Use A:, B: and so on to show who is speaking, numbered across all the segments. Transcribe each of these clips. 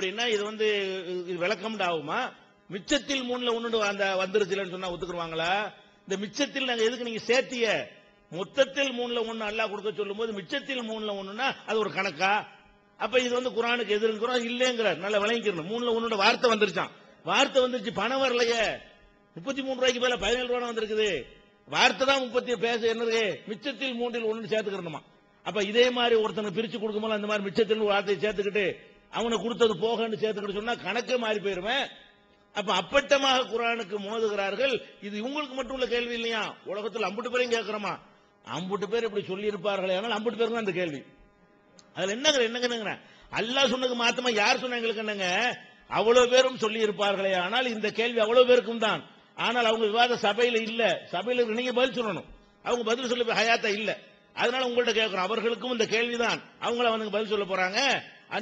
A: அப்படின்னா இது வந்து இது விளக்கம்னு ஆகுமா மிச்சத்தில் மூணுல ஒண்ணு அந்த வந்துருச்சுலன்னு சொன்னா ஒத்துக்குருவாங்களா? இந்த மிச்சத்தில் நாங்க எதுக்கு நீங்க சேர்த்திய? மொத்தத்தில் மூணுல ஒண்ணு அல்லா கொடுக்க சொல்லும்போது மிச்சத்தில் மூணுல ஒண்ணுன்னா அது ஒரு கணக்கா? அப்ப இது வந்து குரானுக்கு எதிர்க்கிறோம் இல்லைங்கிறார். நல்லா விளங்கிக்கணும். மூணுல ஒன்னோட வார்த்தை வந்துருச்சான் வார்த்தை வந்துருச்சு பணம் வரலையே. முப்பத்தி மூணு ரூபாய்க்கு மேல பதினேழு ரூபா வந்திருக்குது. வார்த்தை தான் முப்பத்தி பேச என்ன மிச்சத்தில் மூன்றில் ஒன்று சேர்த்துக்கிறணுமா? அப்ப இதே மாதிரி ஒருத்தனுக்கு பிரிச்சு கொடுக்கும்போது அந்த மாதிரி மிச்சத்தில் வார்த்தையை சேர்த்துக்கிட்டு அவனை கொடுத்தது போகன்னு சேர்த்துக்கிட்டு சொன்னா கணக்கே மாறி போயிருவேன் அப்ப அப்பட்டமாக குரானுக்கு மோதுகிறார்கள். இது உங்களுக்கு மட்டும் உள்ள கேள்வி இல்லையா? உலகத்தில் அம்புட்டு பேரையும் கேட்கிறோமா? அம்புட்டு பேர் இப்படி சொல்லி இருப்பார்களே ஆனால் அம்புட்டு பேருக்கு தான் அந்த கேள்வி. அதுல என்னங்க என்னங்க அல்லாஹ் சொன்னது மாத்தமா யார் சொன்ன எங்களுக்கு என்னங்க? அவ்வளவு பேரும் சொல்லி இருப்பார்களே ஆனால் இந்த கேள்வி அவ்வளவு பேருக்கும் தான். ஆனால் அவங்க விவாத சபையில இல்ல. சபையில நீங்க பதில் சொல்லணும். அவங்க பதில் சொல்ல ஹயாத்தா இல்ல. அதனால உங்கள்ட்ட கேட்கிறோம். அவர்களுக்கும் இந்த கேள்விதான். அவங்கள அவனுக்கு பதில் சொல்ல போறாங்க.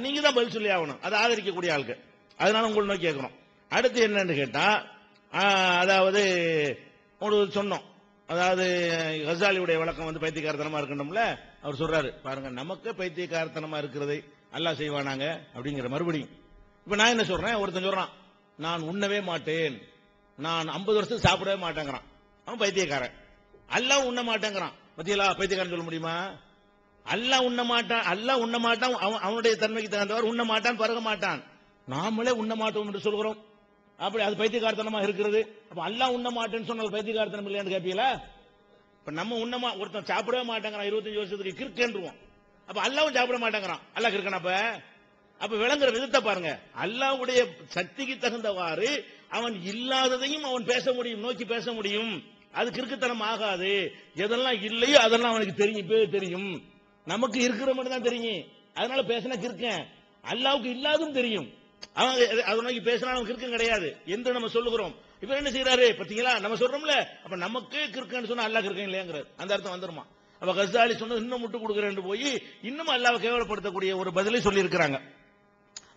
A: நீங்க தான் பதில் சொல்லி ஆகணும். அதை ஆதரிக்கக்கூடிய ஆளுக்கு அதனால உங்களை நோக்கி கேட்கணும். அடுத்து என்னன்னு கேட்டா அதாவது உங்களுக்கு சொன்னோம். அதாவது கசாலியுடைய வழக்கம் வந்து பைத்தியக்காரத்தனமா இருக்கணும்ல? அவர் சொல்றாரு பாருங்க நமக்கு பைத்தியக்காரத்தனமா இருக்கிறதை அல்லா செய்வானாங்க அப்படிங்கிற மறுபடியும். இப்ப நான் என்ன சொல்றேன்? ஒருத்தன் சொல்றான் நான் உண்ணவே மாட்டேன். நான் 50 வருஷத்துக்கு சாப்பிடவே மாட்டேங்கிறான். அவன் பைத்தியக்காரன். எல்லாம் உண்ண மாட்டேங்கிறான். பத்தியலா பைத்தியக்காரன் சொல்ல முடியுமா? அல்லாஹ் உண்ண மாட்டான் அல்லாஹ் உண்ண மாட்டான் அவன் அவனுடைய தன்மைக்கு தகுந்தவர் உண்ண மாட்டான் பருக மாட்டான். நாமளே உண்ண மாட்டோம் என்று சொல்கிறோம். அப்படி அது பைத்தியக்காரத்தனமா இருக்கிறது. அப்ப அல்லாஹ் உண்ண மாட்டேன்னு சொன்னால் பைத்தியக்காரத்தனம் இல்லையான்னு கேட்பீங்களா இப்ப நம்ம உண்ணமா ஒருத்தன் சாப்பிடவே மாட்டேங்கிறான் இருபத்தஞ்சு வருஷத்துக்கு கிறுக்கேன்றுவோம். அப்ப அல்லாவும் சாப்பிட மாட்டேங்கிறான். அல்லா கிறுக்கன அப்ப? அப்ப விளங்குற விதத்தை பாருங்க. அல்லாவுடைய சக்திக்கு தகுந்தவாறு அவன் இல்லாததையும் அவன் பேச முடியும் நோக்கி பேச முடியும். அது கிறுக்குத்தனம் ஆகாது. எதெல்லாம் இல்லையோ அதெல்லாம் அவனுக்கு தெரியும் இப்பவே தெரியும். நமக்கு இருக்கிற மட்டும் தான் தெரியும். அதனால பேசினா கிறுக்கன். அல்லாவுக்கு இல்லாதும் தெரியும். அவன் பேசினா நமக்கு கிறுக்கம் கிடையாது. என்று நம்ம சொல்லுகிறோம். இப்ப என்ன செய்யறாரு பாத்தீங்களா நம்ம சொல்றோம்ல. அப்ப நமக்கு கிருக்கன்னு சொன்னா அல்லாஹ் கிறுக்கன் இல்லையாங்கிறார். அந்த அர்த்தம் வந்துருமா? அப்ப கசாலி சொன்னது இன்னும் முட்டு கொடுக்குறேன் போய் இன்னும் அல்லாவை கேவலப்படுத்தக்கூடிய ஒரு பதிலை சொல்லி இருக்கிறாங்க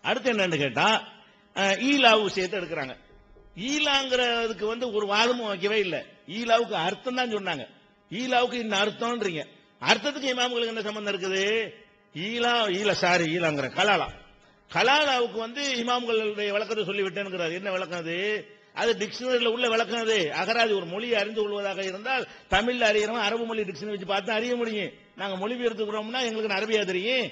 A: அடுத்து என்னன்னு கேட்டா அஹ், ஈலாவு சேர்த்து எடுக்கிறாங்க. ஈலாங்கிறதுக்கு வந்து ஒரு வாதமும் வைக்கவே இல்லை. ஈலாவுக்கு அர்த்தம் தான் சொன்னாங்க. ஈலாவுக்கு இன்னும் அர்த்தம்ன்றீங்க? அர்த்தத்துக்கு இமாம்களுக்கு என்ன சம்பந்தம் இருக்குது? ஈலா ஈல சாரி ஈலாங்கிற கலாலா. கலாலாவுக்கு வந்து இமாம்களுடைய விளக்கத்தை சொல்லிவிட்டேன்கிறார் என்ன விளக்கம் அது? அது டிக்ஷனரியில் உள்ள விளக்கம் அது. அகராதி ஒரு மொழியை அறிந்து கொள்வதாக இருந்தால் தமிழ்ல அறியறவன் அரபு மொழி டிக்ஷனரி வச்சு பார்த்து அறிய முடியும். நாங்கள் மொழிபெயர்த்துக்கிறோம்னா எங்களுக்கு அரபியா தெரியும்.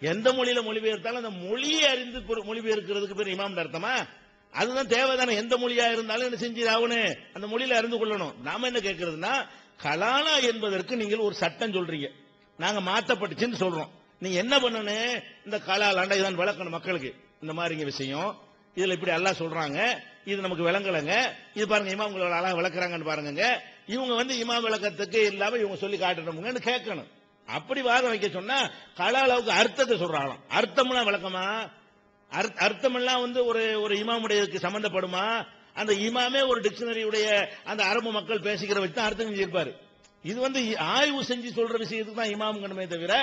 A: எந்த மொழியில மொழிபெயர்த்தாலும் அந்த மொழியை அறிந்து மொழிபெயர்க்கிறதுக்கு பேர் இமாம் அர்த்தமா? அதுதான் தேவைதானே. எந்த மொழியா இருந்தாலும் என்ன செஞ்சு ஆகணும் அந்த மொழியில அறிந்து கொள்ளணும். நாம என்ன கேட்கறதுன்னா கலாலா என்பதற்கு நீங்கள் ஒரு சட்டம் சொல்றீங்க. நாங்க மாத்தப்பட்டுச்சுன்னு சொல்றோம். நீங்க என்ன பண்ணணும் இந்த கலாலாண்டா இதான் விளக்கணும் மக்களுக்கு. இந்த மாதிரிங்க விஷயம். இதுல இப்படி எல்லாம் சொல்றாங்க. இது நமக்கு விளங்கலைங்க. இது பாருங்க உங்களோட அழகா விளக்குறாங்கன்னு பாருங்க இவங்க வந்து இமா விளக்கத்துக்கு இல்லாம இவங்க சொல்லி காட்டணுங்கன்னு கேட்கணும். அப்படி வாதம் வைக்க சொன்னா கலாலாவுக்கு அர்த்தத்தை சொல்றாங்களாம். அர்த்தம்னா விளக்கமா? அர்த்த- அர்த்தமெல்லாம் வந்து ஒரு ஒரு இமாமுடையதுக்கு சம்பந்தப்படுமா? அந்த இமாமே ஒரு டிக்ஷனரியுடைய அந்த அரபு மக்கள் பேசிக்கிற வச்சு தான் அர்த்தம் செஞ்சிருப்பாரு இது வந்து ஆய்வு செஞ்சு சொல்ற விஷயத்துக்கு தான் இமாம் கணுமே தவிர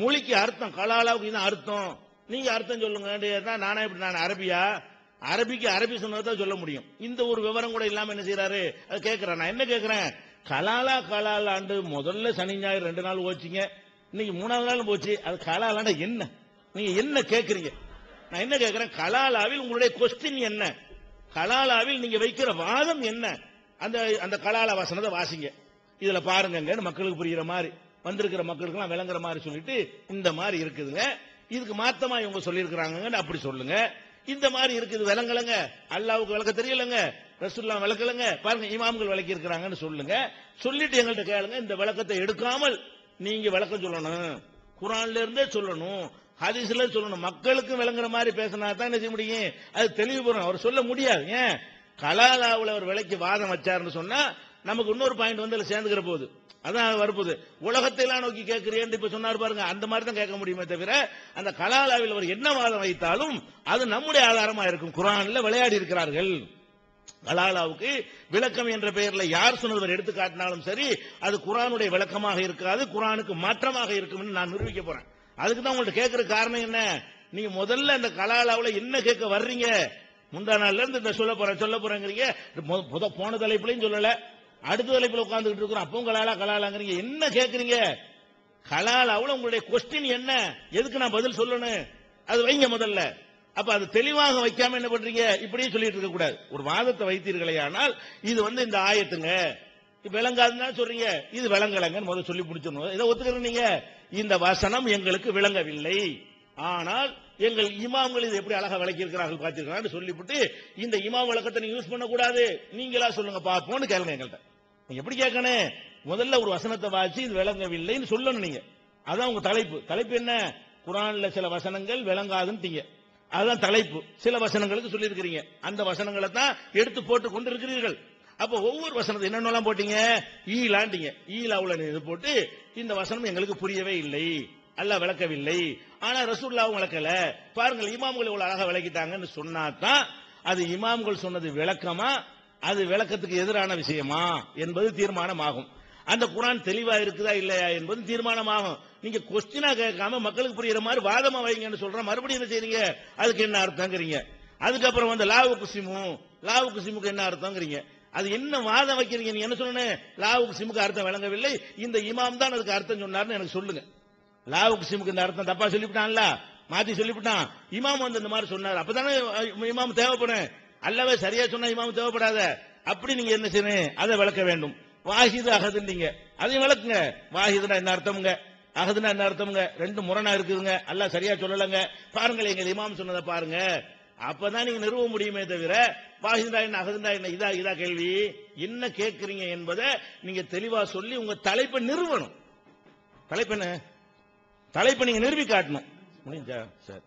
A: மொழிக்கு அர்த்தம். கலாலாவுக்கு இது அர்த்தம். நீங்க அர்த்தம் சொல்லுங்க. நானே இப்படி நான் அரபியா? அரபிக்கு அரபி சொன்னதான் சொல்ல முடியும். இந்த ஒரு விவரம் கூட இல்லாம என்ன செய்யறாரு அது கேட்கிறேன் நான் என்ன கேட்கிறேன் கலாலா கலாலாண்டு முதல்ல சனி ஞாயிறு ரெண்டு நாள் போச்சுங்க இன்னைக்கு மூணாவது நாள் போச்சு. அது கலாலாண்டா என்ன? நீங்க என்ன கேட்கறீங்க நான் என்ன கேட்கிறேன் கலாலாவில் உங்களுடைய கொஸ்டின் என்ன? கலாலாவில் நீங்க வைக்கிற வாதம் என்ன? அந்த அந்த கலாலா வசனத்தை வாசிங்க. இதுல பாருங்கன்னு மக்களுக்கு புரியுற மாதிரி வந்திருக்கிற மக்களுக்கெல்லாம் விளங்குற மாதிரி சொல்லிட்டு இந்த மாதிரி இருக்குதுங்க. இதுக்கு மாத்தமா இவங்க சொல்லியிருக்கிறாங்கன்னு அப்படி சொல்லுங்க. இந்த மாதிரி இருக்குது விளங்கலங்க. அல்லாவுக்கு விளக்க தெரியலங்க. ரசூல்லா விளக்கலங்க. பாருங்க இமாம்கள் விளக்கி இருக்கிறாங்கன்னு சொல்லுங்க. சொல்லிட்டு எங்கள்கிட்ட கேளுங்க இந்த விளக்கத்தை எடுக்காமல் நீங்க விளக்கம் சொல்லணும். குரான்ல இருந்தே சொல்லணும். ஹதீஸ்ல சொல்லணும். மக்களுக்கும் விளங்குற மாதிரி பேசினா தான் என்ன செய்ய முடியும்? அது தெளிவு அவர் சொல்ல முடியாது. ஏன்? கலாலாவுல அவர் விலைக்கு வாதம் வச்சாருன்னு சொன்னா நமக்கு இன்னொரு பாயிண்ட் வந்து அதுல சேர்ந்துக்கிற போகுது அதான் வரப்போது உலகத்தையெல்லாம் நோக்கி கேட்கிறேன் இப்ப சொன்னார் பாருங்க. அந்த மாதிரி தான் கேட்க முடியுமே தவிர அந்த கலாலாவில் அவர் என்ன வாதம் வைத்தாலும் அது நம்முடைய ஆதாரமா இருக்கும். குரான்ல விளையாடி இருக்கிறார்கள். கலாலாவுக்கு விளக்கம் என்ற பெயர்ல யார் சொன்னவர் எடுத்து காட்டினாலும் சரி அது குரானுடைய விளக்கமாக இருக்காது குரானுக்கு மாற்றமாக இருக்கும் நான் நிரூபிக்க போறேன். அதுக்கு தான் உங்கள்ட்ட கேட்கற காரணம் என்ன? நீங்க முதல்ல இந்த கலாலாவுல என்ன கேட்க வர்றீங்க? முந்தா நாள்ல இருந்து இந்த சொல்ல போறேன் சொல்ல போறேங்கிறீங்க. போன தலைப்புலையும் சொல்லல. அடுத்த தலைப்புல உட்கார்ந்துட்டு இருக்கிறோம். அப்பவும் கலாலா கலாலாங்கிறீங்க. என்ன கேட்கறீங்க கலாலாவுல உங்களுடைய கொஸ்டின் என்ன? எதுக்கு நான் பதில் சொல்லணும்? அது வைங்க முதல்ல. அப்ப அது தெளிவாக வைக்காம என்ன பண்றீங்க? இப்படியே சொல்லிட்டு இருக்க கூடாது. ஒரு வாதத்தை வைத்தீர்களே ஆனால் இது வந்து இந்த ஆயத்துங்க. விளங்காதுன்னு சொல்றீங்க. இது விளங்கலங்கன்னு முதல்ல சொல்லி முடிச்சிடணும். இதை ஒத்துக்கிறீங்க நீங்க? இந்த வசனம் எங்களுக்கு விளங்கவில்லை. ஆனால் எங்கள் இமாம்கள் இது எப்படி அழகா விளக்கி இருக்கிறார்கள் பார்த்திருக்கிறான்னு சொல்லிவிட்டு இந்த இமாம் விளக்கத்தை நீங்க யூஸ் பண்ணக்கூடாது. நீங்களா சொல்லுங்க பார்ப்போம்னு கேளுங்க எங்கள்கிட்ட எப்படி கேட்கணும்? முதல்ல ஒரு வசனத்தை வாசி இது விளங்கவில்லைன்னு சொல்லணும் நீங்க. அதான் உங்க தலைப்பு. தலைப்பு என்ன? குரான்ல சில வசனங்கள் விளங்காதுன்ட்டீங்க. அதுதான் தலைப்பு. சில வசனங்களுக்கு சொல்லியிருக்கிறீங்க. அந்த வசனங்களை தான் எடுத்து போட்டு கொண்டு இருக்கிறீர்கள் அப்ப ஒவ்வொரு வசனத்தை என்னென்னலாம் போட்டீங்க? ஈலாண்டிங்க ஈலாவுல இது போட்டு இந்த வசனம் எங்களுக்கு புரியவே இல்லை. அல்ல விளக்கவில்லை. ஆனா ரசூல்லாவும் விளக்கல. பாருங்கள் இமாம்கள் இவ்வளவு அழகா விளக்கிட்டாங்கன்னு சொன்னா தான் அது இமாம்கள் சொன்னது விளக்கமா? அது விளக்கத்துக்கு எதிரான விஷயமா? என்பது தீர்மானமாகும். அந்த குரான் தெளிவா இருக்குதா இல்லையா என்பது தீர்மானமாகும். நீங்க கொஸ்டினா கேட்காம மக்களுக்கு புரியுற மாதிரி வாதமா வைங்கன்னு சொல்ற மறுபடியும் என்ன செய்றீங்க? அதுக்கு என்ன அர்த்தங்கிறீங்க. அதுக்கப்புறம் வந்து லாவு குசிமு லாவு குசிமுக்கு என்ன அர்த்தங்கிறீங்க? அது என்ன வாதம் வைக்கிறீங்க? நீ என்ன சொல்லணும்? லாவுக்கு சிமுக்கு அர்த்தம் விளங்கவில்லை இந்த இமாம் தான் அதுக்கு அர்த்தம் சொன்னார்னு எனக்கு சொல்லுங்க. லாவுக்கு சிமுக்கு இந்த அர்த்தம் தப்பா சொல்லிவிட்டான்ல? மாத்தி சொல்லிவிட்டான். இமாம் வந்து இந்த மாதிரி சொன்னார். அப்பதானே இமாம் தேவைப்படும். அல்லவே சரியா சொன்னா இமாம் தேவைப்படாத. அப்படி நீங்க என்ன செய்யணும்? அதை விளக்க வேண்டும். வாஹிது அகதுன்றீங்க அதையும் விளக்குங்க. வாஹிதுனா என்ன அர்த்தம்ங்க? அகதுனா என்ன அர்த்தம்ங்க? ரெண்டு முரணா இருக்குதுங்க. எல்லாம் சரியா சொல்லலங்க. பாருங்கள் எங்க இமாம் சொன்னதை பாருங்க. அப்பதான் நீங்க நிறுவ முடியுமே தவிர வாஹிதா என்ன அகதுண்டா என்ன இதா இதா கேள்வி. என்ன கேட்கறீங்க என்பதை நீங்க தெளிவா சொல்லி உங்க தலைப்பை நிறுவனம் தலைப்பு என்ன? தலைப்பை நீங்க நிறுவி காட்டணும் முடிஞ்சா சரி.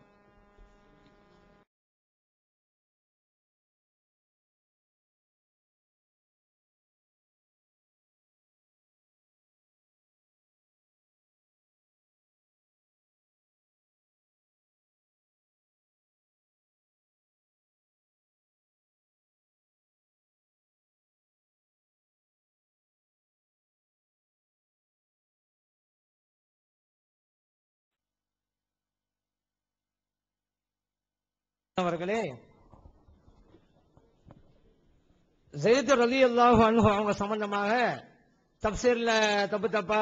B: அவர்களே ஜெயித் ரலி அல்லாஹு அவங்க சம்பந்தமாக தப்சீர்ல தப்பு தப்பா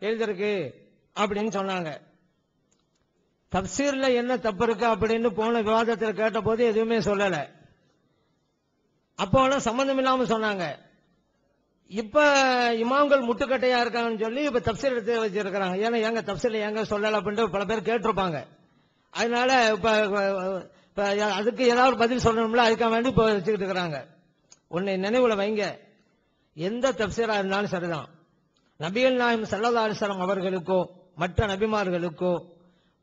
B: எழுதிருக்கு அப்படின்னு சொன்னாங்க. தப்சீர்ல என்ன தப்பு இருக்கு அப்படின்னு போன விவாதத்தில் கேட்டபோது எதுவுமே சொல்லல. அப்போ சம்பந்தம் இல்லாம சொன்னாங்க. இப்ப இமாம்கள் முட்டுக்கட்டையா இருக்காங்கன்னு சொல்லி இப்ப தப்சீர் எடுத்து வச்சிருக்கிறாங்க. ஏன்னா எங்க தப்சீர்ல எங்க சொல்லல அப்படின்ட்டு பல பேர் கேட்டிருப்பாங்க. அதனால இப்ப இப்ப அதுக்கு ஏதாவது பதில் சொல்லணும்ல அதுக்காக வேண்டி இப்போ வச்சுக்கிட்டு இருக்கிறாங்க. உன்னை நினைவுல வைங்க. எந்த தப்சீராக இருந்தாலும் சரிதான். நபிகள் நாயம் சல்லா அலிஸ்லாம் அவர்களுக்கோ மற்ற நபிமார்களுக்கோ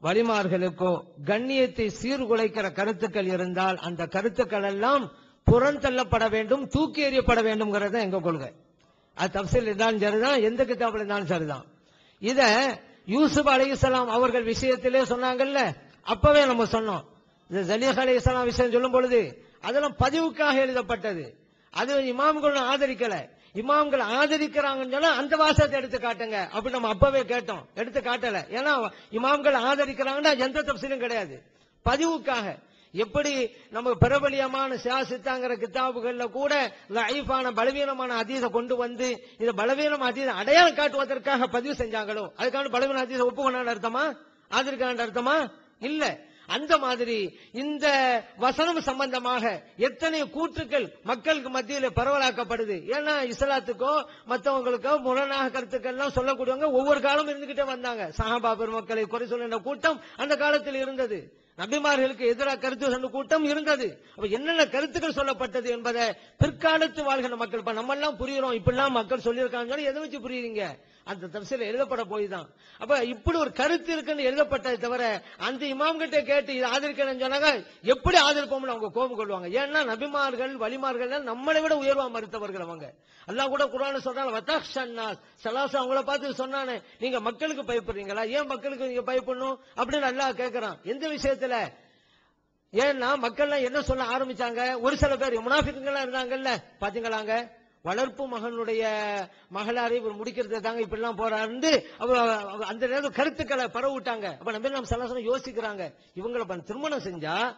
B: வலிமார்களுக்கோ கண்ணியத்தை சீர்குலைக்கிற கருத்துக்கள் இருந்தால் அந்த கருத்துக்கள் எல்லாம் புறந்தள்ளப்பட வேண்டும் தூக்கி எறியப்பட வேண்டும்ங்கிறது தான் எங்க கொள்கை. அது தப்சீல் இருந்தாலும் சரிதான் எந்த கிதாபில் இருந்தாலும் சரிதான். இத யூசுப் அலைஹிஸ்ஸலாம் அவர்கள் விஷயத்திலே சொன்னாங்கல்ல அப்பவே நம்ம சொன்னோம். இந்த அலி இஸ்லாம் விஷயம் சொல்லும் பொழுது அதெல்லாம் பதிவுக்காக எழுதப்பட்டது. அது இமாம்கள் ஆதரிக்கல. இமாம்கள் ஆதரிக்கிறாங்கன்னு சொன்னா அந்த வாசத்தை எடுத்து காட்டுங்க. அப்படி நம்ம அப்பவே கேட்டோம். எடுத்து காட்டல. ஏன்னா இமாம்கள் ஆதரிக்கிறாங்கன்னா எந்த தப்சிலும் கிடையாது. பதிவுக்காக. எப்படி நம்ம பிரபலியமான சியாசித்தாங்கிற கித்தாபுகள்ல கூட லைஃபான பலவீனமான அதீத கொண்டு வந்து இதை பலவீனம் அதீத அடையாளம் காட்டுவதற்காக பதிவு செஞ்சாங்களோ? அதுக்கான பலவீன அதீத ஒப்புக்கொண்டான அர்த்தமா? ஆதரிக்கான அர்த்தமா? இல்லை. அந்த மாதிரி இந்த வசனம் சம்பந்தமாக எத்தனை கூற்றுக்கள் மக்களுக்கு மத்தியில பரவலாக்கப்படுது. ஏன்னா இஸ்லாத்துக்கோ மற்றவங்களுக்கோ முரணாக கருத்துக்கள் எல்லாம் சொல்லக்கூடியவங்க ஒவ்வொரு காலமும் இருந்துகிட்டே வந்தாங்க. சஹாபா பெருமக்களை குறை சொல்லுகின்ற கூட்டம் அந்த காலத்தில் இருந்தது. நபிமார்களுக்கு எதிராக கருத்து சொன்ன கூட்டம் இருந்தது. அப்ப என்னென்ன கருத்துக்கள் சொல்லப்பட்டது என்பதை பிற்காலத்து வாழ்கிற மக்கள் இப்ப நம்ம எல்லாம் புரியுறோம் இப்படிலாம் மக்கள் சொல்லியிருக்காங்க எதை வச்சு புரியுறீங்க? அந்த தப்சீல எழுதப்பட போய் தான் அப்ப இப்படி ஒரு கருத்து இருக்குன்னு எழுதப்பட்டதை தவிர அந்த இமாம் கிட்ட கேட்டு இது ஆதரிக்கணும்னு சொன்னாங்க எப்படி ஆதரிப்போம்னு அவங்க கோபம் கொள்வாங்க. ஏன்னா நபிமார்கள் வழிமார்கள் நம்மளை விட உயர்வா மறுத்தவர்கள் அவங்க. எல்லாம் கூட குரான சொல்றாங்க சலாசா அவங்கள பார்த்து சொன்னானே நீங்க மக்களுக்கு பயப்படுறீங்களா? ஏன் மக்களுக்கு நீங்க பயப்படணும்? அப்படின்னு நல்லா கேட்கிறான் எந்த விஷயத்துல? ஏன்னா மக்கள்லாம் என்ன சொல்ல ஆரம்பிச்சாங்க? ஒரு சில பேர் முனாஃபிக்குங்களா இருந்தாங்கல்ல பாத்தீங்களாங்க? வளர்ப்பு மகனுடைய மகளாரை இவர் முடிக்கிறது தாங்க இப்படி எல்லாம் போறாரு அவ அந்த நேரம் கருத்துக்களை பரவிட்டாங்க. அப்ப நம்ம நம்ம சலாசனம் யோசிக்கிறாங்க. இவங்களை ப- திருமணம் செஞ்சா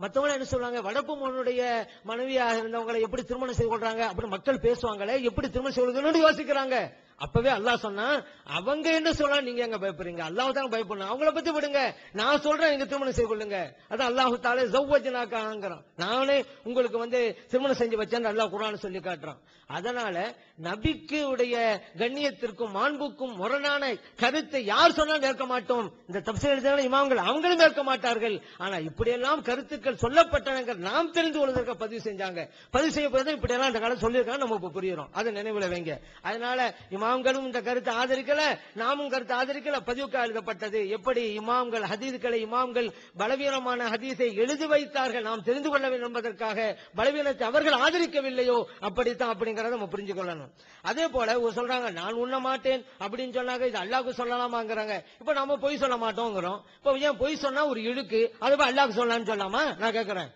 B: மற்றவங்க என்ன சொல்றாங்க? வளர்ப்பு மகனுடைய மனைவியாக இருந்தவங்களை எப்படி திருமணம் செய்து கொள்றாங்க? அப்படின்னு மக்கள் பேசுவாங்களே எப்படி திருமணம் செய்வதுன்னு யோசிக்கிறாங்க. அப்பவே அல்லாஹ் சொன்னா அவங்க என்ன சொல்றா நீங்க எங்க பயப்படுறீங்க? அல்லாஹ் தான் பயப்படணும். அவங்கள பத்தி விடுங்க. நான் சொல்றேன் நீங்க திருமணம் செய்து கொள்ளுங்க. அதான் அல்லாஹு தாலே ஜவ்வஜனாக்காங்கிறான் நானே உங்களுக்கு வந்து திருமணம் செஞ்சு வச்சேன்னு அல்லாஹ் குரான் சொல்லி காட்டுறான். அதனால நபிக்கு உடைய கண்ணியத்திற்கும் மாண்புக்கும் முரணான கருத்தை யார் சொன்னாலும் ஏற்க மாட்டோம். இந்த தப்சீர் எழுதின இமாம்கள் அவங்களும் ஏற்க மாட்டார்கள். ஆனா இப்படியெல்லாம் கருத்துக்கள் சொல்லப்பட்டனங்க நாம் தெரிந்து கொள்வதற்கு பதிவு செஞ்சாங்க. பதிவு செய்யப்படுறது இப்படியெல்லாம் இந்த காலம் சொல்லியிருக்காங்க நம்ம இப்ப புரியுறோம். அதை நினைவுல வைங்க. அதனால இமாம்களும் இந்த கருத்தை ஆதரிக்கல நாமும் கருத்தை ஆதரிக்கல. பதிவுக்கு எழுதப்பட்டது எப்படி இமாம்கள் ஹதீதுகளை இமாம்கள் பலவீனமான ஹதீஸை எழுதி வைத்தார்கள் நாம் தெரிந்து கொள்ள வேண்டும் என்பதற்காக பலவீனத்தை அவர்கள் ஆதரிக்கவில்லையோ? அப்படித்தான் அப்படிங்கறத நம்ம புரிஞ்சு கொள்ளணும். அதே போல சொல்றாங்க நான் உண்ண மாட்டேன் அப்படின்னு சொன்னாங்க இது அல்லாக்கு சொல்லலாமாங்கிறாங்க. இப்ப நம்ம பொய் சொல்ல மாட்டோங்கிறோம். இப்ப ஏன் பொய் சொன்னா ஒரு இழுக்கு அது போய் அல்லாஹ்க்கு சொல்லலாம்னு சொல்லாமா? நான் கேட்கிறேன்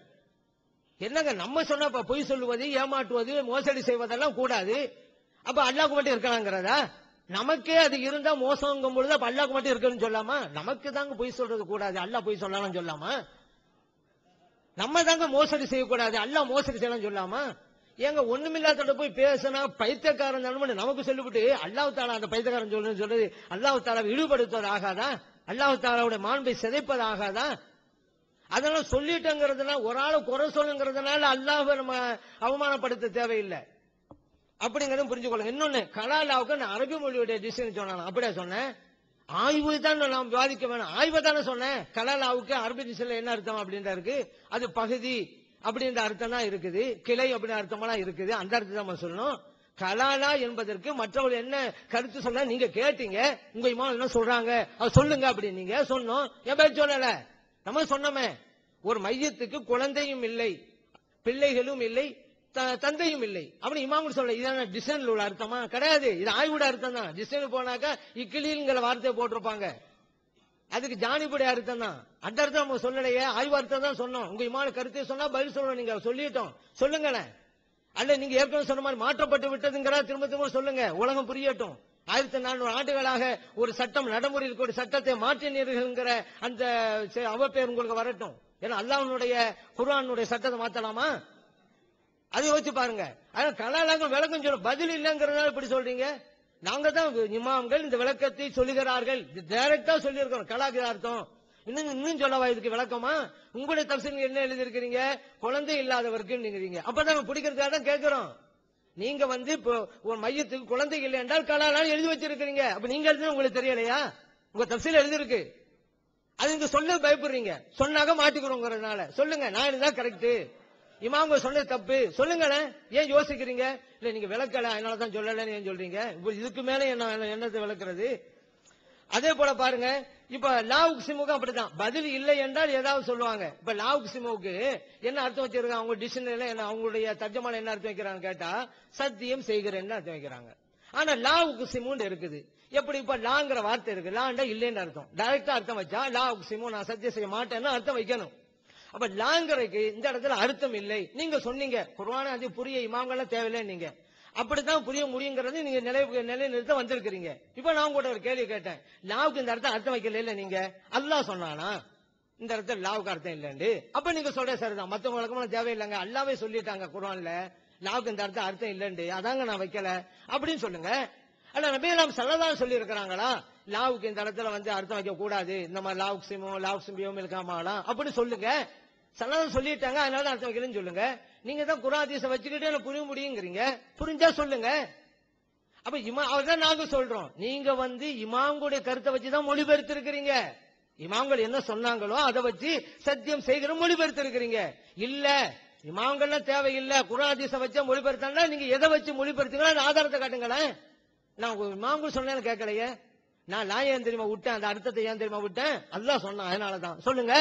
B: என்னங்க நம்ம சொன்னா பொய் சொல்லுவது ஏமாற்றுவது மோசடி செய்வதெல்லாம் கூடாது. அப்ப அல்லாக்கு மட்டும் இருக்கலாங்கிறதா நமக்கே அது இருந்தா மோசங்கும் பொழுது அப்ப அல்லாக்கு மட்டும் இருக்குன்னு சொல்லாமா? நமக்கு தாங்க பொய் சொல்றது கூடாது. அல்லாஹ் பொய் சொல்லலாம் சொல்லாமா? நம்ம தாங்க மோசடி செய்யக்கூடாது. அல்லாஹ் மோசடி செய்யலாம் சொல்லாமா? ஏங்க ஒண்ணுமில்லாத போய் பேசினா பைத்தியக்காரன் தானு நமக்கு சொல்லிவிட்டு அல்லாஹ் தாலா அந்த பைத்தியக்காரன் சொல்லுன்னு சொல்றது அல்லாஹ் தாலாவை ஈடுபடுத்துவது ஆகாதா? அல்லாஹ் தாலாவுடைய மாண்பை சிதைப்பது ஆகாதா? அதெல்லாம் சொல்லிட்டேங்கிறதுனால ஒரு ஆளை குறை சொல்லுங்கிறதுனால அல்லாஹ் நம்ம அவமானப்படுத்த தேவையில்லை. அப்படிங்கறதும் புரிஞ்சுக்கொள்ளுங்க இன்னொன்னு கலாலாவுக்கு நான் அரபி மொழியுடைய டிசைன் சொன்னான் அப்படியே சொன்னேன்? ஆய்வு தான் நாம் விவாதிக்க வேணும். ஆய்வை தானே சொன்னேன். கலாலாவுக்கு அரபி டிசைன்ல என்ன அர்த்தம் அப்படின்ற இருக்கு? அது பகுதி அப்படின்ற அர்த்தம் தான் இருக்குது. கிளை அப்படின்னு அர்த்தமெல்லாம் இருக்குது. அந்த அர்த்தம் நம்ம சொல்லணும். கலாலா என்பதற்கு மற்றவர்கள் என்ன கருத்து சொல்ல நீங்க கேட்டீங்க. உங்க இமாம் என்ன சொல்றாங்க? அது சொல்லுங்க அப்படின்னீங்க சொன்னோம். என் பேர் சொல்லல. நம்ம சொன்னோமே. ஒரு மையத்துக்கு குழந்தையும் இல்லை பிள்ளைகளும் இல்லை தந்தையும் இல்லை. அப்படி இமாம் சொல்ல இதான டிசைன்ல உள்ள அர்த்தமா? கிடையாது. இது ஆய்வுட அர்த்தம் தான் டிசைன் போனாக்கா இக்கிளிங்கிற வார்த்தையை போட்டிருப்பாங்க. அதுக்கு ஜானிபுடைய அர்த்தம் தான் அந்த அர்த்தம் நம்ம சொல்லலையே. ஆய்வு அர்த்தம் தான் சொன்னோம். உங்க இமான கருத்தை சொன்னா பதில் சொல்லணும் நீங்க சொல்லிட்டோம். சொல்லுங்களேன். அல்ல நீங்க ஏற்கனவே சொன்ன மாதிரி மாற்றப்பட்டு விட்டதுங்கிற திரும்ப திரும்ப சொல்லுங்க. உலகம் புரியட்டும். ஆயிரத்தி நானூறு ஆண்டுகளாக ஒரு சட்டம் நடைமுறையில் இருக்க ஒரு சட்டத்தை மாற்றினீர்கள்ங்கிற அந்த செ- அவப்பேர் உங்களுக்கு வரட்டும். ஏன்னா அல்லாஹ்வுடைய குரானுடைய சட்டத்தை மாத்தலாமா? அதை யோசிச்சு பாருங்க. ஆனா கலாலாங்க விளக்கம் சொல்ல பதில் இல்லைங்கிறதுனால இப்படி சொல்றீங்க? நாங்க தான் இமாம்கள் இந்த விளக்கத்தை சொல்லுகிறார்கள். டைரக்டா சொல்லியிருக்கிறோம். கலாக்கு அர்த்தம் இன்னும் இன்னும் சொல்லவா இதுக்கு விளக்கமா? உங்களுடைய தப்சீல் என்ன எழுதியிருக்கிறீங்க? குழந்தை இல்லாதவருக்கு நீங்க அப்பதான் பிடிக்கிறதுக்காக தான் கேட்கிறோம். நீங்க வந்து இப்போ ஒரு மையத்துக்கு குழந்தை இல்லை என்றால் கலாலால் எழுதி வச்சிருக்கிறீங்க. அப்ப நீங்க எழுதுனா உங்களுக்கு தெரியலையா? உங்க தப்சீல் எழுதிருக்கு அது இங்க சொல்ல பயப்படுறீங்க. சொன்னாக்க மாட்டிக்கிறோங்கிறதுனால. சொல்லுங்க நான் இதுதான் கரெக்ட் இமாங்க சொன்னது தப்பு. சொல்லுங்களேன். ஏன் யோசிக்கிறீங்க? இல்ல நீங்க விளக்கல. அதனால தான் சொல்லலன்னு ஏன் சொல்றீங்க? இதுக்கு மேல என்ன என்னத்தை விளக்குறது? அதே போல பாருங்க. இப்ப லாவுக்கு சிமுகம் அப்படிதான் பதில் இல்லை என்றால் ஏதாவது சொல்லுவாங்க. இப்ப லாவுக்கு சிமுக்கு என்ன அர்த்தம் வச்சிருக்காங்க? அவங்க டிக்ஷனரியில என்ன அவங்களுடைய தர்ஜமான என்ன அர்த்தம் வைக்கிறாங்க கேட்டா சத்தியம் செய்கிறேன்னு அர்த்தம் வைக்கிறாங்க. ஆனா லாவுக்கு சிமுன்னு இருக்குது. எப்படி? இப்ப லாங்கிற வார்த்தை இருக்கு. லாண்டா இல்லைன்னு அர்த்தம். டைரக்டா அர்த்தம் வச்சா லாவுக்கு சிமு நான் சத்தியம் செய்ய மாட்டேன்னு அர்த்தம் வைக்கணும். அப்ப லாங்கரைக்கு இந்த இடத்துல அர்த்தம் இல்லை. நீங்க சொன்னீங்க குர்ஆன அது புரிய இமாம்கள்லாம் தேவையில்லை நீங்க. அப்படித்தான் புரிய முடியுங்கிறது நீங்க நிலை நிலைநிறுத்த வந்திருக்கிறீங்க. இப்ப நான் கூட ஒரு கேள்வி கேட்டேன். லாவுக்கு இந்த இடத்துல அர்த்தம் வைக்கல இல்ல நீங்க? அல்லாஹ் சொன்னானா? இந்த இடத்துல லாவுக்கு அர்த்தம் இல்லைண்டு அப்ப நீங்க சொல்ற சரிதான். மத்தவங்க வழக்கமான தேவையில்லைங்க. அல்லாவே சொல்லிட்டாங்க குர்ஆன்ல. லாவுக்கு இந்த இடத்துல அர்த்தம் இல்லைண்டு அதாங்க நான் வைக்கல. அப்படின்னு சொல்லுங்க. அல்ல நபி நாம் சல்லதான் சொல்லி இருக்கிறாங்களா லாவுக்கு இந்த இடத்துல வந்து அர்த்தம் வைக்க கூடாது இந்த மாதிரி லாவுக்கு சிமோ லாவுக்கு சிம்பியோம் இருக்காமலாம் அப்படின்னு சொல்லுங்க. சல்லதான் சொல்லிட்டாங்க அதனால அர்த்தம் வைக்கலன்னு சொல்லுங்க. நீங்க தான் குராதீச வச்சுக்கிட்டு எனக்கு புரிய முடியுங்கிறீங்க? புரிஞ்சா சொல்லுங்க. அப்ப இமா அவர்தான் நாங்க சொல்றோம். நீங்க வந்து இமாம்களுடைய கருத்தை வச்சு தான் மொழிபெயர்த்து இருக்கிறீங்க இமாம்கள் என்ன சொன்னாங்களோ அதை வச்சு சத்தியம் செய்கிற மொழிபெயர்த்து இருக்கிறீங்க இல்ல இமாம்கள்லாம் தேவையில்லை. குராதீச வச்சா மொழிபெயர்த்தாங்கன்னா நீங்க எதை வச்சு மொழிபெயர்த்தீங்களோ ஆதாரத்தை காட்டுங்களேன். நான் உங்க இமாம்கள் சொன்னேன்னு கேட்கலையே. நான் நான் ஏன் தெரியுமா விட்டேன்? அந்த அர்த்தத்தை ஏன் தெரியுமா விட்டேன்? அல்லாஹ் சொன்னான் அதனாலதான். சொல்லுங்க.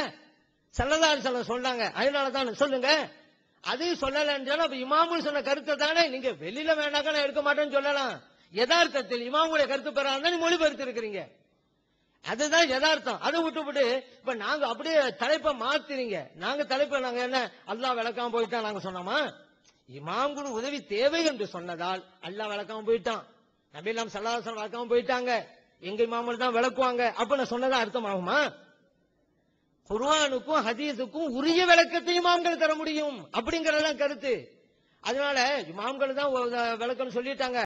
B: சல்லல்லாஹு சொல்ல சொன்னாங்க அதனாலதான் சொல்லுங்க. அதையும் சொல்லலன்னு சொன்னா அப்ப இமாமுல் சொன்ன கருத்தை தானே நீங்க வெளியில வேணாக்க நான் எடுக்க மாட்டேன்னு சொல்லலாம். யதார்த்தத்தில் இமாமுடைய கருத்து பெறாம நீ மொழிபெயர்த்து இருக்கிறீங்க அதுதான் யதார்த்தம். அதை விட்டுவிட்டு இப்ப நாங்க அப்படியே தலைப்பை மாத்திரீங்க நாங்க தலைப்பை நாங்க என்ன அல்லா விளக்காம போயிட்டா நாங்க சொன்னோமா? இமாம்குரு உதவி தேவை என்று சொன்னதால் அல்லா விளக்காம போயிட்டான். நபிலாம் சல்லாசன் விளக்காம போயிட்டாங்க. எங்க இமாமல் தான் விளக்குவாங்க அப்ப நான் சொன்னதா அர்த்தம் ஆகுமா குர்வானுக்கும் ஹதீஸுக்கும் உரிய விளக்கத்தை இமாம்கள் தர முடியும் அப்படிங்கறதுதான் கருத்து. அதனால இமாம்கள் தான் விளக்கம் சொல்லிட்டாங்க.